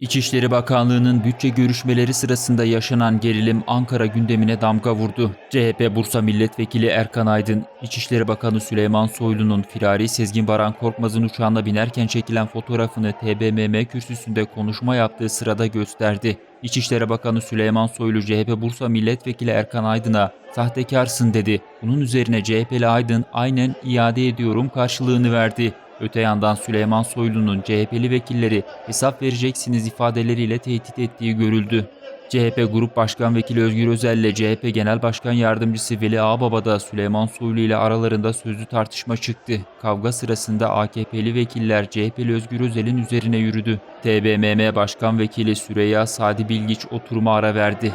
İçişleri Bakanlığı'nın bütçe görüşmeleri sırasında yaşanan gerilim Ankara gündemine damga vurdu. CHP Bursa Milletvekili Erkan Aydın, İçişleri Bakanı Süleyman Soylu'nun firari Sezgin Baran Korkmaz'ın uçağına binerken çekilen fotoğrafını TBMM kürsüsünde konuşma yaptığı sırada gösterdi. İçişleri Bakanı Süleyman Soylu CHP Bursa Milletvekili Erkan Aydın'a sahtekarsın dedi. Bunun üzerine CHP'li Aydın aynen iade ediyorum karşılığını verdi. Öte yandan Süleyman Soylu'nun CHP'li vekilleri hesap vereceksiniz ifadeleriyle tehdit ettiği görüldü. CHP Grup Başkan Vekili Özgür Özel ile CHP Genel Başkan Yardımcısı Veli Ağbaba da Süleyman Soylu ile aralarında sözlü tartışma çıktı. Kavga sırasında AKP'li vekiller CHP'li Özgür Özel'in üzerine yürüdü. TBMM Başkan Vekili Süreyya Sadi Bilgiç oturuma ara verdi.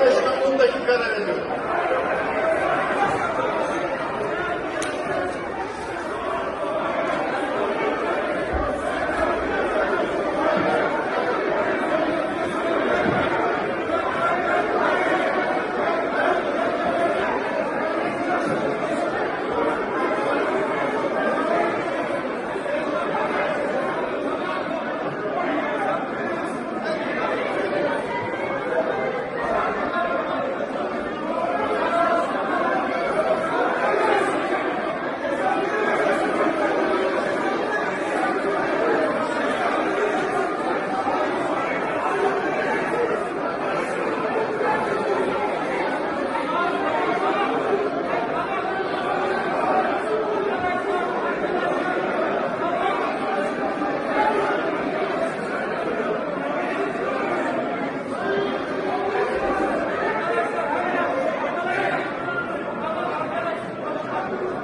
15 dakika veriyorum.